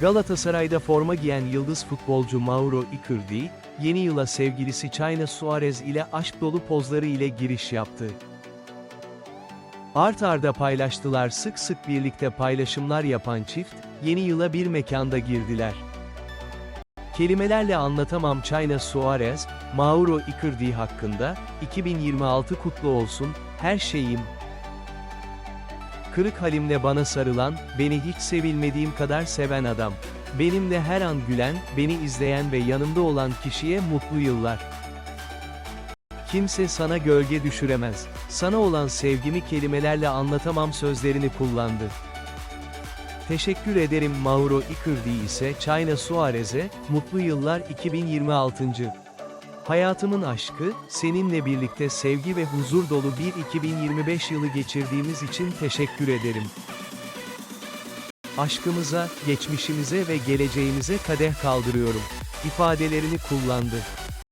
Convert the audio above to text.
Galatasaray'da forma giyen yıldız futbolcu Mauro Icardi, yeni yıla sevgilisi China Suarez ile aşk dolu pozları ile giriş yaptı. Art arda paylaştılar sık sık birlikte paylaşımlar yapan çift, yeni yıla bir mekanda girdiler. Kelimelerle anlatamam China Suarez, Mauro Icardi hakkında, 2026 kutlu olsun, her şeyim. Kırık halimle bana sarılan, beni hiç sevilmediğim kadar seven adam. Benimle her an gülen, beni izleyen ve yanımda olan kişiye mutlu yıllar. Kimse sana gölge düşüremez. Sana olan sevgimi kelimelerle anlatamam sözlerini kullandı. Teşekkür ederim Mauro Icardi ise China Suarez'e, mutlu yıllar 2026. Hayatımın aşkı, seninle birlikte sevgi ve huzur dolu bir 2025 yılı geçirdiğimiz için teşekkür ederim. Aşkımıza, geçmişimize ve geleceğimize kadeh kaldırıyorum. ifadelerini kullandı.